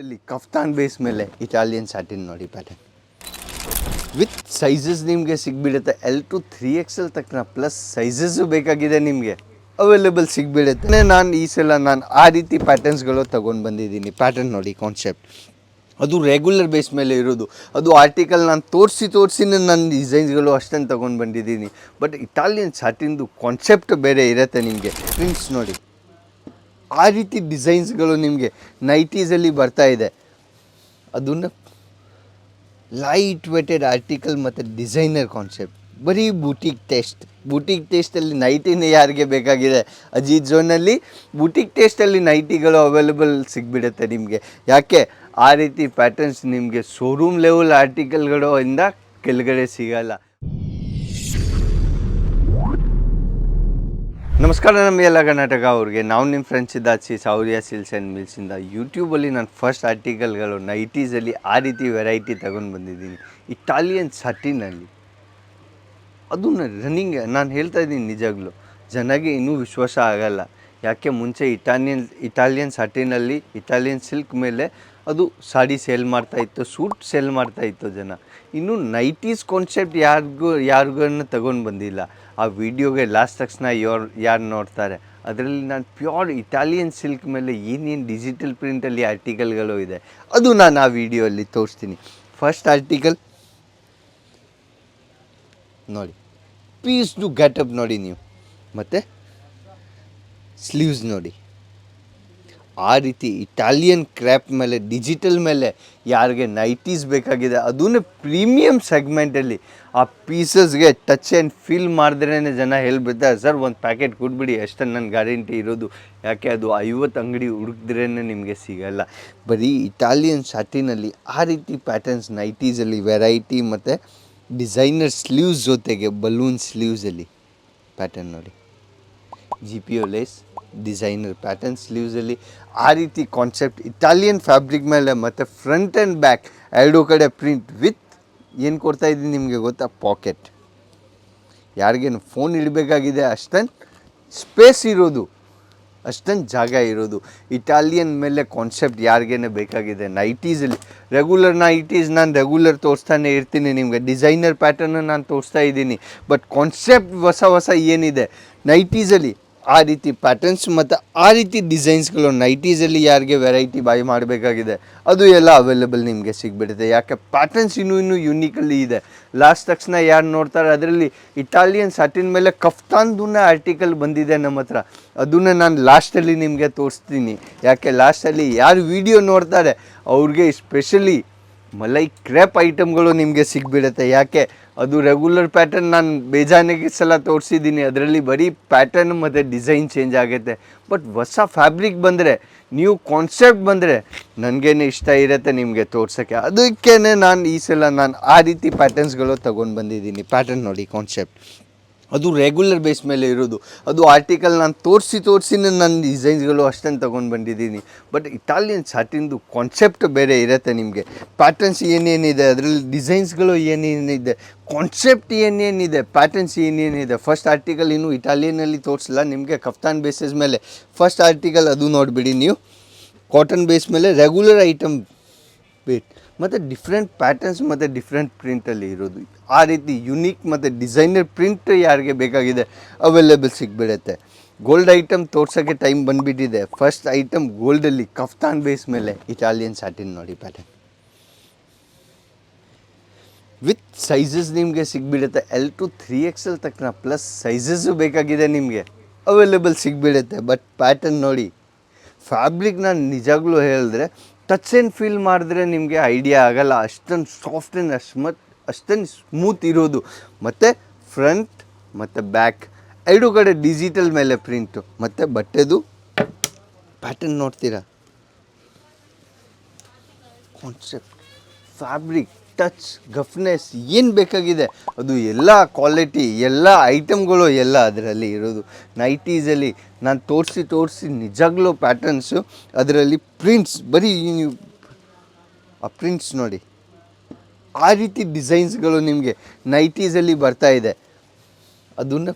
ಇಲ್ಲಿ kaftan base ಮೇಲೆ Italian satin ನೋಡಿ ಪ್ಯಾಟರ್ನ್ ವಿತ್ ಸೈಜಸ್ ನಿಮಗೆ ಸಿಗ್ಬಿಡುತ್ತೆ. ಎಲ್ ಟು ತ್ರೀ ಎಕ್ಸೆಲ್ ತಕ್ಕನ ಪ್ಲಸ್ ಸೈಜಸ್ಸು ಬೇಕಾಗಿದೆ ನಿಮಗೆ. ಅವೈಲೇಬಲ್ ಸಿಗ್ಬಿಡುತ್ತೆ. ನಾನು ಈ ಸಲ ನಾನು ಆ ರೀತಿ ಪ್ಯಾಟರ್ನ್ಸ್ಗಳು ತೊಗೊಂಡು ಬಂದಿದ್ದೀನಿ. ಪ್ಯಾಟರ್ನ್ ನೋಡಿ ಕಾನ್ಸೆಪ್ಟ್ ಅದು ರೆಗ್ಯುಲರ್ ಬೇಸ್ ಮೇಲೆ ಇರೋದು. ಅದು ಆರ್ಟಿಕಲ್ ನಾನು ತೋರಿಸಿ ತೋರಿಸಿನೇ ನನ್ನ ಡಿಸೈನ್ಸ್ಗಳು ಅಷ್ಟನ್ನು ತೊಗೊಂಡು ಬಂದಿದ್ದೀನಿ. ಬಟ್ ಇಟಾಲಿಯನ್ ಸ್ಯಾಟಿನ್ದು ಕಾನ್ಸೆಪ್ಟ್ ಬೇರೆ ಇರುತ್ತೆ ನಿಮಗೆ. ಪ್ರಿಂಟ್ಸ್ ನೋಡಿ. ಆ ರೀತಿ ಡಿಸೈನ್ಸ್ಗಳು ನಿಮಗೆ ನೈಟೀಸಲ್ಲಿ ಬರ್ತಾ ಇದೆ. ಅದನ್ನು ಲೈಟ್ ವೆಟೆಡ್ ಆರ್ಟಿಕಲ್ ಮತ್ತು ಡಿಸೈನರ್ ಕಾನ್ಸೆಪ್ಟ್ ಬರೀ ಬೂಟಿಕ್ ಟೇಸ್ಟ್ ಬೂಟಿಕ್ ಟೇಸ್ಟಲ್ಲಿ ನೈಟಿನ ಯಾರಿಗೆ ಬೇಕಾಗಿದೆ? ಅಜೀತ್ ಝೋನಲ್ಲಿ ಬೂಟಿಕ್ ಟೇಸ್ಟಲ್ಲಿ ನೈಟಿಗಳು ಅವೈಲೇಬಲ್ ಸಿಗ್ಬಿಡುತ್ತೆ ನಿಮಗೆ. ಯಾಕೆ? ಆ ರೀತಿ ಪ್ಯಾಟರ್ನ್ಸ್ ನಿಮಗೆ ಶೋರೂಮ್ ಲೆವೆಲ್ ಆರ್ಟಿಕಲ್ಗಳು ಇಂದ ಕೆಳಗಡೆ ಸಿಗಲ್ಲ. ನಮಸ್ಕಾರ ನಮ್ಮ ಎಲ್ಲ ಕರ್ನಾಟಕ ಅವ್ರಿಗೆ. ನಾವು ನಿಮ್ಮ ಫ್ರೆಂಡ್ಸ್ ಇದ್ದಾಚಿ ಸೌರ್ಯ ಸಿಲ್ಸ್ ಆ್ಯಂಡ್ ಮಿಲ್ಸಿಂದ ಯೂಟ್ಯೂಬಲ್ಲಿ ನಾನು ಫಸ್ಟ್ ಆರ್ಟಿಕಲ್ಗಳು ನೈಟೀಸಲ್ಲಿ ಆ ರೀತಿ ವೆರೈಟಿ ತಗೊಂಡು ಬಂದಿದ್ದೀನಿ. ಇಟಾಲಿಯನ್ ಸಟಿನಲ್ಲಿ ಅದು ರನ್ನಿಂಗ್ ನಾನು ಹೇಳ್ತಾ ಇದ್ದೀನಿ ನಿಜಾಗ್ಲೂ. ಜನಗೆ ಇನ್ನೂ ವಿಶ್ವಾಸ ಆಗಲ್ಲ. ಯಾಕೆ ಮುಂಚೆ ಇಟಾಲಿಯನ್ ಇಟಾಲಿಯನ್ ಸಟಿನಲ್ಲಿ ಇಟಾಲಿಯನ್ ಸಿಲ್ಕ್ ಮೇಲೆ ಅದು ಸಾಡಿ ಸೇಲ್ ಮಾಡ್ತಾ ಇತ್ತು, ಸೂಟ್ ಸೇಲ್ ಮಾಡ್ತಾ ಇತ್ತು ಜನ. ಇನ್ನು ನೈಟೀಸ್ ಕಾನ್ಸೆಪ್ಟ್ ಯಾರಿಗೂ ಯಾರಿಗೂ ತಗೊಂಡು ಬಂದಿಲ್ಲ. ಆ ವಿಡಿಯೋಗೆ ಲಾಸ್ಟ್ ತಕ್ಷಣ ಯಾರು ಯಾರು ನೋಡ್ತಾರೆ, ಅದರಲ್ಲಿ ನಾನು ಪ್ಯೂರ್ ಇಟಾಲಿಯನ್ ಸಿಲ್ಕ್ ಮೇಲೆ ಏನೇನು ಡಿಜಿಟಲ್ ಪ್ರಿಂಟಲ್ಲಿ ಆರ್ಟಿಕಲ್ಗಳು ಇದೆ, ಅದು ನಾನು ಆ ವಿಡಿಯೋಲ್ಲಿ ತೋರಿಸ್ತೀನಿ. ಫಸ್ಟ್ ಆರ್ಟಿಕಲ್ ನೋಡಿ ಪೀಸ್ ಟು ಗ್ಯಾಟಪ್ ನೋಡಿ ನೀವು. ಮತ್ತು ಸ್ಲೀವ್ಸ್ ನೋಡಿ. ಆ ರೀತಿ ಇಟಾಲಿಯನ್ ಕ್ರ್ಯಾಪ್ ಮೇಲೆ ಡಿಜಿಟಲ್ ಮೇಲೆ ಯಾರಿಗೆ ನೈಟೀಸ್ ಬೇಕಾಗಿದೆ ಅದೂ ಪ್ರೀಮಿಯಂ ಸೆಗ್ಮೆಂಟಲ್ಲಿ ಆ ಪೀಸಸ್ಗೆ ಟಚ್ ಆ್ಯಂಡ್ ಫೀಲ್ ಮಾಡಿದ್ರೇ ಜನ ಹೇಳ್ಬಿಡ್ತಾರೆ ಸರ್, ಒಂದು ಪ್ಯಾಕೆಟ್ ಕೊಟ್ಬಿಡಿ ಅಷ್ಟೇ ನನ್ನ ಗ್ಯಾರಂಟಿ ಇರೋದು. ಯಾಕೆ ಅದು ಐವತ್ತು ಅಂಗಡಿ ಹುಡುಕಿದ್ರೇ ನಿಮಗೆ ಸಿಗಲ್ಲ. ಬರೀ ಇಟಾಲಿಯನ್ ಶಾಟಿನಲ್ಲಿ ಆ ರೀತಿ ಪ್ಯಾಟರ್ನ್ಸ್ ನೈಟೀಸಲ್ಲಿ ವೆರೈಟಿ ಮತ್ತು ಡಿಸೈನರ್ ಸ್ಲೀವ್ಸ್ ಜೊತೆಗೆ ಬಲೂನ್ ಸ್ಲೀವ್ಸಲ್ಲಿ ಪ್ಯಾಟರ್ನ್ ನೋಡಿ. G P O lace designer pattern ಸ್ಲೀವ್ಸಲ್ಲಿ ಆ ರೀತಿ ಕಾನ್ಸೆಪ್ಟ್ ಇಟಾಲಿಯನ್ ಫ್ಯಾಬ್ರಿಕ್ ಮೇಲೆ ಮತ್ತು ಫ್ರಂಟ್ ಆ್ಯಂಡ್ ಬ್ಯಾಕ್ ಎರಡೂ ಕಡೆ ಪ್ರಿಂಟ್ ವಿತ್ ಏನು ಕೊಡ್ತಾ ಇದ್ದೀನಿ ನಿಮಗೆ ಗೊತ್ತಾ ಪಾಕೆಟ್ ಯಾರಿಗೇನು ಫೋನ್ ಇಡಬೇಕಾಗಿದೆ ಅಷ್ಟೊಂದು ಸ್ಪೇಸ್ ಇರೋದು ಅಷ್ಟೊಂದು ಜಾಗ ಇರೋದು ಇಟಾಲಿಯನ್ ಮೇಲೆ ಕಾನ್ಸೆಪ್ಟ್ ಯಾರಿಗೇನೆ ಬೇಕಾಗಿದೆ ನೈಟೀಸಲ್ಲಿ ರೆಗ್ಯುಲರ್ ನೈಟೀಸ್ ನಾನು ರೆಗ್ಯುಲರ್ ತೋರಿಸ್ತಾನೆ ಇರ್ತೀನಿ ನಿಮಗೆ ಡಿಸೈನರ್ ಪ್ಯಾಟರ್ನ ನಾನು ತೋರಿಸ್ತಾ ಇದ್ದೀನಿ ಬಟ್ ಕಾನ್ಸೆಪ್ಟ್ ಹೊಸ ಹೊಸ ಏನಿದೆ ನೈಟೀಸಲ್ಲಿ ಆ ರೀತಿ ಪ್ಯಾಟರ್ನ್ಸ್ ಮತ್ತು ಆ ರೀತಿ ಡಿಸೈನ್ಸ್ಗಳು ನೈಟೀಸಲ್ಲಿ ಯಾರಿಗೆ ವೆರೈಟಿ ಬಾಯ್ ಮಾಡಬೇಕಾಗಿದೆ, ಅದು ಎಲ್ಲ ಅವೈಲೇಬಲ್ ನಿಮಗೆ ಸಿಗ್ಬಿಡುತ್ತೆ. ಯಾಕೆ? ಪ್ಯಾಟರ್ನ್ಸ್ ಇನ್ನೂ ಇನ್ನೂ ಯುನೀಕಲ್ಲಿ ಇದೆ. ಲಾಸ್ಟ್ ತಕ್ಷಣ ಯಾರು ನೋಡ್ತಾರೆ, ಅದರಲ್ಲಿ ಇಟಾಲಿಯನ್ ಸಾಟಿನ ಮೇಲೆ ಕಫ್ತಾನ್ದನ್ನ ಆರ್ಟಿಕಲ್ ಬಂದಿದೆ ನಮ್ಮ ಹತ್ರ. ಅದನ್ನು ನಾನು ಲಾಸ್ಟಲ್ಲಿ ನಿಮಗೆ ತೋರಿಸ್ತೀನಿ. ಯಾಕೆ? ಲಾಸ್ಟಲ್ಲಿ ಯಾರು ವಿಡಿಯೋ ನೋಡ್ತಾರೆ, ಅವ್ರಿಗೆ ಸ್ಪೆಷಲಿ ಮಲೈ ಕ್ರೆಪ್ ಐಟಮ್ಗಳು ನಿಮಗೆ ಸಿಗ್ಬಿಡುತ್ತೆ. ಯಾಕೆ? ಅದು ರೆಗ್ಯುಲರ್ ಪ್ಯಾಟರ್ನ್ ನಾನು ಬೇಜಾನಿಗೆ ಸಲ ತೋರಿಸಿದ್ದೀನಿ. ಅದರಲ್ಲಿ ಬರೀ ಪ್ಯಾಟರ್ನ್ ಮತ್ತು ಡಿಸೈನ್ ಚೇಂಜ್ ಆಗುತ್ತೆ. ಬಟ್ ಹೊಸ ಫ್ಯಾಬ್ರಿಕ್ ಬಂದರೆ ನೀವು ಕಾನ್ಸೆಪ್ಟ್ ಬಂದರೆ ನನಗೇನೆ ಇಷ್ಟ ಇರುತ್ತೆ ನಿಮಗೆ ತೋರ್ಸೋಕ್ಕೆ. ಅದಕ್ಕೇ ನಾನು ಈ ಸಲ ನಾನು ಆ ರೀತಿ ಪ್ಯಾಟರ್ನ್ಸ್ಗಳು ತೊಗೊಂಡು ಬಂದಿದ್ದೀನಿ. ಪ್ಯಾಟರ್ನ್ ನೋಡಿ ಕಾನ್ಸೆಪ್ಟ್ ಅದು ರೆಗ್ಯುಲರ್ ಬೇಸ್ ಮೇಲೆ ಇರೋದು. ಅದು ಆರ್ಟಿಕಲ್ ನಾನು ತೋರಿಸಿ ತೋರಿಸಿ ನನ್ನ ಡಿಸೈನ್ಸ್ಗಳು ಅಷ್ಟನ್ನು ತೊಗೊಂಡು ಬಂದಿದ್ದೀನಿ. ಬಟ್ ಇಟಾಲಿಯನ್ ಸಾಟಿಂದು ಕಾನ್ಸೆಪ್ಟ್ ಬೇರೆ ಇರುತ್ತೆ ನಿಮಗೆ. ಪ್ಯಾಟರ್ನ್ಸ್ ಏನೇನಿದೆ, ಅದರಲ್ಲಿ ಡಿಸೈನ್ಸ್ಗಳು ಏನೇನಿದೆ ಕಾನ್ಸೆಪ್ಟ್ ಏನೇನಿದೆ ಪ್ಯಾಟರ್ನ್ಸ್ ಏನೇನಿದೆ. ಫಸ್ಟ್ ಆರ್ಟಿಕಲ್ ಇನ್ನೂ ಇಟಾಲಿಯನಲ್ಲಿ ತೋರಿಸಿಲ್ಲ, ನಿಮಗೆ ಕಫ್ತಾನ್ ಬೇಸಸ್ ಮೇಲೆ. ಫಸ್ಟ್ ಆರ್ಟಿಕಲ್ ಅದು ನೋಡಿಬಿಡಿ ನೀವು. ಕಾಟನ್ ಬೇಸ್ ಮೇಲೆ ರೆಗ್ಯುಲರ್ ಐಟಮ್ ವೇಟ್ ಮತ್ತು ಡಿಫ್ರೆಂಟ್ ಪ್ಯಾಟರ್ನ್ಸ್ ಮತ್ತು ಡಿಫ್ರೆಂಟ್ ಪ್ರಿಂಟಲ್ಲಿ ಇರೋದು. ಆ ರೀತಿ ಯುನೀಕ್ ಮತ್ತು ಡಿಸೈನರ್ ಪ್ರಿಂಟ್ ಯಾರಿಗೆ ಬೇಕಾಗಿದೆ ಅವೈಲೇಬಲ್ ಸಿಗ್ಬಿಡುತ್ತೆ. ಗೋಲ್ಡ್ ಐಟಮ್ ತೋರ್ಸೋಕ್ಕೆ ಟೈಮ್ ಬಂದುಬಿಟ್ಟಿದೆ. ಫಸ್ಟ್ ಐಟಮ್ ಗೋಲ್ಡಲ್ಲಿ ಕಫ್ತಾನ್ ಬೇಸ್ ಮೇಲೆ ಇಟಾಲಿಯನ್ ಸ್ಯಾಟಿನ್ ನೋಡಿ ಪ್ಯಾಟರ್ನ್ ವಿತ್ ಸೈಜಸ್ ನಿಮಗೆ ಸಿಗ್ಬಿಡುತ್ತೆ. ಎಲ್ ಟು ತ್ರೀ ಎಕ್ಸೆಲ್ ತಕ್ಕನ ಪ್ಲಸ್ ಸೈಜಸ್ಸು ಬೇಕಾಗಿದೆ ನಿಮಗೆ. ಅವೈಲೇಬಲ್ ಸಿಗ್ಬಿಡುತ್ತೆ. ಬಟ್ ಪ್ಯಾಟರ್ನ್ ನೋಡಿ ಫ್ಯಾಬ್ರಿಕ್ ನಾನು ನಿಜಾಗ್ಲೂ ಹೇಳಿದ್ರೆ ಟಚ್ ಆ್ಯಂಡ್ ಫೀಲ್ ಮಾಡಿದ್ರೆ ನಿಮಗೆ ಐಡಿಯಾ ಆಗಲ್ಲ. ಅಷ್ಟೊಂದು ಸಾಫ್ಟ್ ಆ್ಯಂಡ್ ಅಷ್ಟೊಂದು ಸ್ಮೂತ್ ಇರೋದು. ಮತ್ತು ಫ್ರಂಟ್ ಮತ್ತು ಬ್ಯಾಕ್ ಎರಡು ಕಡೆ ಡಿಜಿಟಲ್ ಮೇಲೆ ಪ್ರಿಂಟು ಮತ್ತು ಬಟ್ಟೆದು ಪ್ಯಾಟರ್ನ್ ನೋಡ್ತೀರಾ? ಕಾನ್ಸೆಪ್ಟ್ ಫ್ಯಾಬ್ರಿಕ್ ಟಚ್, ಗಫ್ನೆಸ್ ಏನು ಬೇಕಾಗಿದೆ? ಅದು ಎಲ್ಲ ಕ್ವಾಲಿಟಿ, ಎಲ್ಲ ಐಟಮ್ಗಳು ಎಲ್ಲ ಅದರಲ್ಲಿ ಇರೋದು. ನೈಟೀಸಲ್ಲಿ ನಾನು ತೋರಿಸಿ ತೋರಿಸಿ ನಿಜಾಗ್ಲೂ ಪ್ಯಾಟರ್ನ್ಸು ಅದರಲ್ಲಿ ಪ್ರಿಂಟ್ಸ್ ಬರೀ ನೀವು ಆ ಪ್ರಿಂಟ್ಸ್ ನೋಡಿ. ಆ ರೀತಿ ಡಿಸೈನ್ಸ್ಗಳು ನಿಮಗೆ ನೈಟೀಸಲ್ಲಿ ಬರ್ತಾ ಇದೆ. ಅದನ್ನು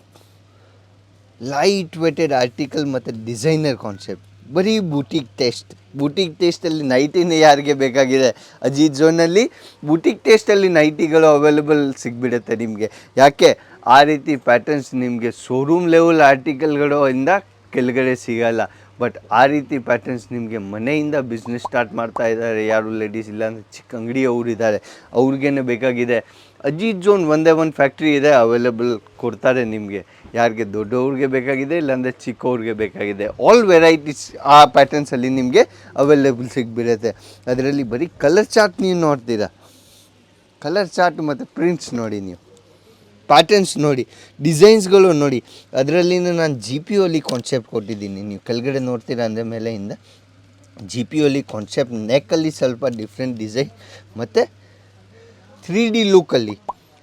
ಲೈಟ್ ವೆಟೆಡ್ ಆರ್ಟಿಕಲ್ ಮತ್ತು ಡಿಸೈನರ್ ಕಾನ್ಸೆಪ್ಟ್ ಬರೀ ಬೂಟಿಕ್ ಟೇಸ್ಟ್ ಬೂಟಿಕ್ ಟೇಸ್ಟಲ್ಲಿ ನೈಟಿನ ಯಾರಿಗೆ ಬೇಕಾಗಿದೆ? ಅಜೀತ್ ಝೋನಲ್ಲಿ ಬೂಟಿಕ್ ಟೇಸ್ಟಲ್ಲಿ ನೈಟಿಗಳು ಅವೈಲೇಬಲ್ ಸಿಗ್ಬಿಡುತ್ತೆ ನಿಮಗೆ. ಯಾಕೆ? ಆ ರೀತಿ ಪ್ಯಾಟರ್ನ್ಸ್ ನಿಮಗೆ ಶೋರೂಮ್ ಲೆವೆಲ್ ಆರ್ಟಿಕಲ್ಗಳು ಇಂದ ಕೆಳಗಡೆ ಸಿಗಲ್ಲ. ಬಟ್ ಆ ರೀತಿ ಪ್ಯಾಟರ್ನ್ಸ್ ನಿಮಗೆ ಮನೆಯಿಂದ ಬಿಸ್ನೆಸ್ ಸ್ಟಾರ್ಟ್ ಮಾಡ್ತಾ ಇದ್ದಾರೆ. ಯಾರು ಲೇಡೀಸ್ ಇಲ್ಲ ಅಂದರೆ ಚಿಕ್ಕ ಅಂಗಡಿ ಅವ್ರು ಇದ್ದಾರೆ. ಅವ್ರಿಗೇನೆ ಬೇಕಾಗಿದೆ. ಅಜೀತ್ ಝೋನ್ ಒಂದೇ ಒಂದು ಫ್ಯಾಕ್ಟ್ರಿ ಇದೆ ಅವೈಲೇಬಲ್ ಕೊಡ್ತಾರೆ ನಿಮಗೆ. ಯಾರಿಗೆ ದೊಡ್ಡವ್ರಿಗೆ ಬೇಕಾಗಿದೆ, ಇಲ್ಲಾಂದರೆ ಚಿಕ್ಕವ್ರಿಗೆ ಬೇಕಾಗಿದೆ. ಆಲ್ ವೆರೈಟೀಸ್ ಆ ಪ್ಯಾಟರ್ನ್ಸಲ್ಲಿ ನಿಮಗೆ ಅವೈಲೇಬಲ್ ಸಿಗ್ಬಿಡುತ್ತೆ. ಅದರಲ್ಲಿ ಬರೀ ಕಲರ್ ಚಾರ್ಟ್ ನೀವು ನೋಡ್ತೀರಾ? ಕಲರ್ ಚಾರ್ಟ್ ಮತ್ತು ಪ್ರಿಂಟ್ಸ್ ನೋಡಿ ನೀವು. ಪ್ಯಾಟರ್ನ್ಸ್ ನೋಡಿ ಡಿಸೈನ್ಸ್ಗಳು ನೋಡಿ. ಅದರಲ್ಲಿ ನಾನು ಜಿ ಪಿ ಒಲಿ ಕಾನ್ಸೆಪ್ಟ್ ಕೊಟ್ಟಿದ್ದೀನಿ. ನೀವು ಕೆಳಗಡೆ ನೋಡ್ತೀರಾ ಅಂದರೆ ಮೇಲೆಯಿಂದ ಜಿ ಪಿ ಒಲಿ ಕಾನ್ಸೆಪ್ಟ್ ನೆಕ್ಕಲ್ಲಿ ಸ್ವಲ್ಪ ಡಿಫ್ರೆಂಟ್ ಡಿಸೈನ್ ಮತ್ತು ತ್ರೀ ಡಿ ಲುಕ್ಕಲ್ಲಿ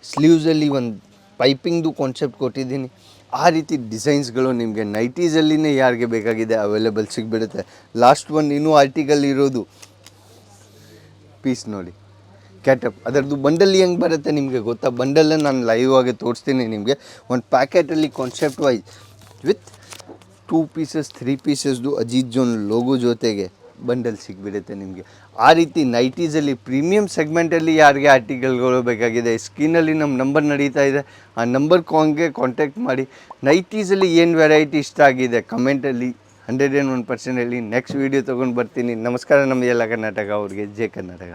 ಸ್ಲೀವ್ಸಲ್ಲಿ ಒಂದು ಪೈಪಿಂಗ್ದು ಕಾನ್ಸೆಪ್ಟ್ ಕೊಟ್ಟಿದ್ದೀನಿ. ಆ ರೀತಿ ಡಿಸೈನ್ಸ್ಗಳು ನಿಮಗೆ ನೈಟೀಸಲ್ಲಿನೇ ಯಾರಿಗೆ ಬೇಕಾಗಿದೆ ಅವೈಲೇಬಲ್ ಸಿಗ್ಬಿಡುತ್ತೆ. ಲಾಸ್ಟ್ ಒನ್ ಇನ್ನೂ ಆರ್ಟಿಕಲ್ ಇರೋದು. ಪೀಸ್ ನೋಡಿ. ಕ್ಯಾಟಪ್ ಅದರದ್ದು ಬಂಡಲ್ ಹೆಂಗೆ ಬರುತ್ತೆ ನಿಮಗೆ ಗೊತ್ತಾ? ಬಂಡಲ್ಲೇ ನಾನು ಲೈವ್ ಆಗಿ ತೋರಿಸ್ತೀನಿ ನಿಮಗೆ. ಒಂದು ಪ್ಯಾಕೆಟಲ್ಲಿ concept wise with two pieces three ಪೀಸಸ್ದು Ajit zone logo ಜೊತೆಗೆ ಬಂಡಲ್ ಸಿಗ್ಬಿಡುತ್ತೆ ನಿಮಗೆ. ಆ ರೀತಿ ನೈಟೀಸಲ್ಲಿ ಪ್ರೀಮಿಯಂ ಸೆಗ್ಮೆಂಟಲ್ಲಿ ಯಾರಿಗೆ ಆರ್ಟಿಕಲ್ಗಳು ಬೇಕಾಗಿದೆ ಸ್ಕ್ರೀನಲ್ಲಿ ನಮ್ಮ ನಂಬರ್ ನಡೀತಾ ಇದೆ. ಆ ನಂಬರ್ ಕಾಂಗೆ ಕಾಂಟ್ಯಾಕ್ಟ್ ಮಾಡಿ. ನೈಟೀಸಲ್ಲಿ ಏನು ವೆರೈಟಿ ಇಷ್ಟ ಆಗಿದೆ? ಕಮೆಂಟಲ್ಲಿ ಹಂಡ್ರೆಡ್ ಆ್ಯಂಡ್ ಒನ್ ಪರ್ಸೆಂಟಲ್ಲಿ ನೆಕ್ಸ್ಟ್ ವೀಡಿಯೋ ತೊಗೊಂಡು ಬರ್ತೀನಿ. ನಮಸ್ಕಾರ ನಮ್ಮ ಎಲ್ಲ ಕರ್ನಾಟಕ ಅವ್ರಿಗೆ. ಜೆ ಕರ್ನಾಟಕ.